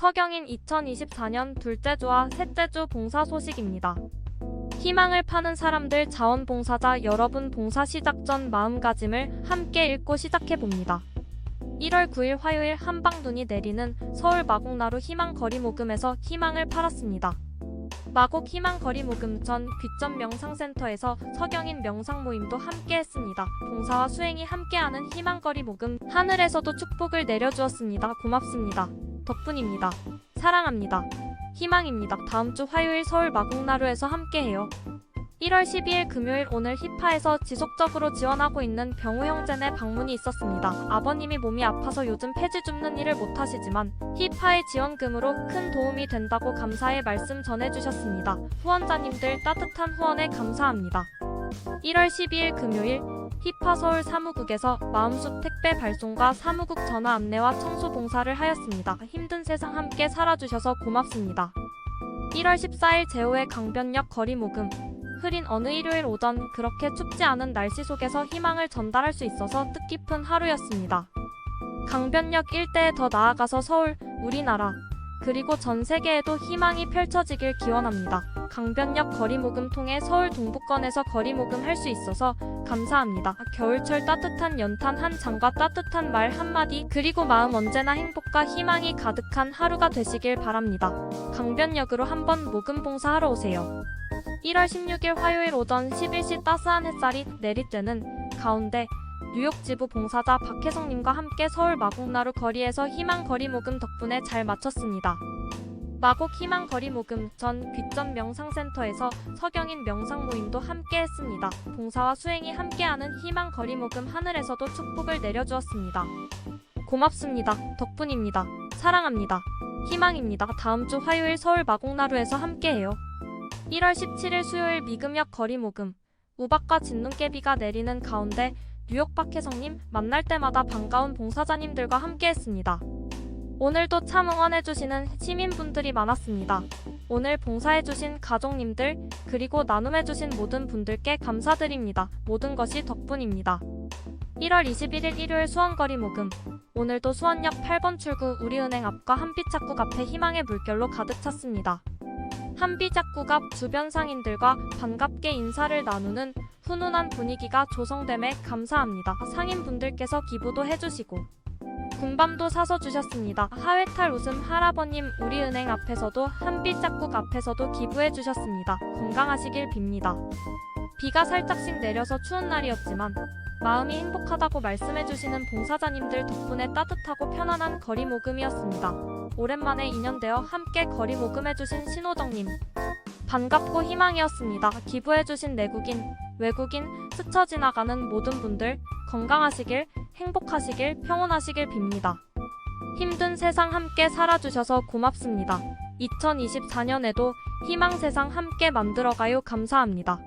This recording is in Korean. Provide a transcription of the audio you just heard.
서경인 2024년 둘째 주와 셋째 주 봉사 소식입니다. 희망을 파는 사람들 자원봉사자 여러분 봉사 시작 전 마음가짐을 함께 읽고 시작해 봅니다. 1월 9일 화요일 한방눈이 내리는 서울 마곡나루 희망거리 모금에서 희망을 팔았습니다. 마곡 희망거리 모금 전 귀점 명상센터에서 서경인 명상 모임도 함께 했습니다. 봉사와 수행이 함께하는 희망거리 모금 하늘에서도 축복을 내려주었습니다. 고맙습니다. 덕분입니다. 사랑합니다. 희망입니다. 다음 주 화요일 서울 마곡나루에서 함께해요. 1월 12일 금요일 오늘 히파에서 지속적으로 지원하고 있는 병우 형제네 방문이 있었습니다. 아버님이 몸이 아파서 요즘 폐지 줍는 일을 못하시지만 히파의 지원금으로 큰 도움이 된다고 감사의 말씀 전해주셨습니다. 후원자님들 따뜻한 후원에 감사합니다. 1월 12일 금요일 히파 서울 사무국에서 마음숲 택배 발송과 사무국 전화 안내와 청소 봉사를 하였습니다. 힘든 세상 함께 살아주셔서 고맙습니다. 1월 14일 제오의 강변역 거리 모금 흐린 어느 일요일 오전 그렇게 춥지 않은 날씨 속에서 희망을 전달할 수 있어서 뜻깊은 하루였습니다. 강변역 일대에 더 나아가서 서울, 우리나라, 그리고 전 세계에도 희망이 펼쳐지길 기원합니다. 강변역 거리 모금 통해 서울 동북권에서 거리 모금 할 수 있어서 감사합니다. 겨울철 따뜻한 연탄 한 장과 따뜻한 말 한마디 그리고 마음 언제나 행복과 희망이 가득한 하루가 되시길 바랍니다. 강변역으로 한번 모금 봉사하러 오세요. 1월 16일 화요일 오전 11시 따스한 햇살이 내릴 때는 가운데 뉴욕 지부 봉사자 박혜성님과 함께 서울 마곡나루 거리에서 희망 거리 모금 덕분에 잘 마쳤습니다. 마곡 희망 거리 모금 전 귀점 명상센터에서 서경인 명상 모임도 함께 했습니다. 봉사와 수행이 함께하는 희망 거리 모금 하늘에서도 축복을 내려주었습니다. 고맙습니다. 덕분입니다. 사랑합니다. 희망입니다. 다음 주 화요일 서울 마곡나루에서 함께해요. 1월 17일 수요일 미금역 거리 모금 우박과 진눈깨비가 내리는 가운데 뉴욕 박혜성님 만날 때마다 반가운 봉사자님들과 함께했습니다. 오늘도 참 응원해주시는 시민분들이 많았습니다. 오늘 봉사해주신 가족님들 그리고 나눔해주신 모든 분들께 감사드립니다. 모든 것이 덕분입니다. 1월 21일 일요일 수원거리 모금 오늘도 수원역 8번 출구 우리은행 앞과 한빛착국 앞에 희망의 물결로 가득 찼습니다. 한빛착국 앞 주변 상인들과 반갑게 인사를 나누는 훈훈한 분위기가 조성됨에 감사합니다. 상인분들께서 기부도 해주시고 군밤도 사서 주셨습니다. 하회탈 웃음 할아버님 우리 은행 앞에서도 한빛짝국 앞에서도 기부해 주셨습니다. 건강하시길 빕니다. 비가 살짝씩 내려서 추운 날이었지만 마음이 행복하다고 말씀해 주시는 봉사자님들 덕분에 따뜻하고 편안한 거리 모금이었습니다. 오랜만에 인연되어 함께 거리 모금해 주신 신호정님 반갑고 희망이었습니다. 기부해 주신 내국인, 외국인, 스쳐 지나가는 모든 분들 건강하시길, 행복하시길, 평온하시길 빕니다. 힘든 세상 함께 살아주셔서 고맙습니다. 2024년에도 희망 세상 함께 만들어가요. 감사합니다.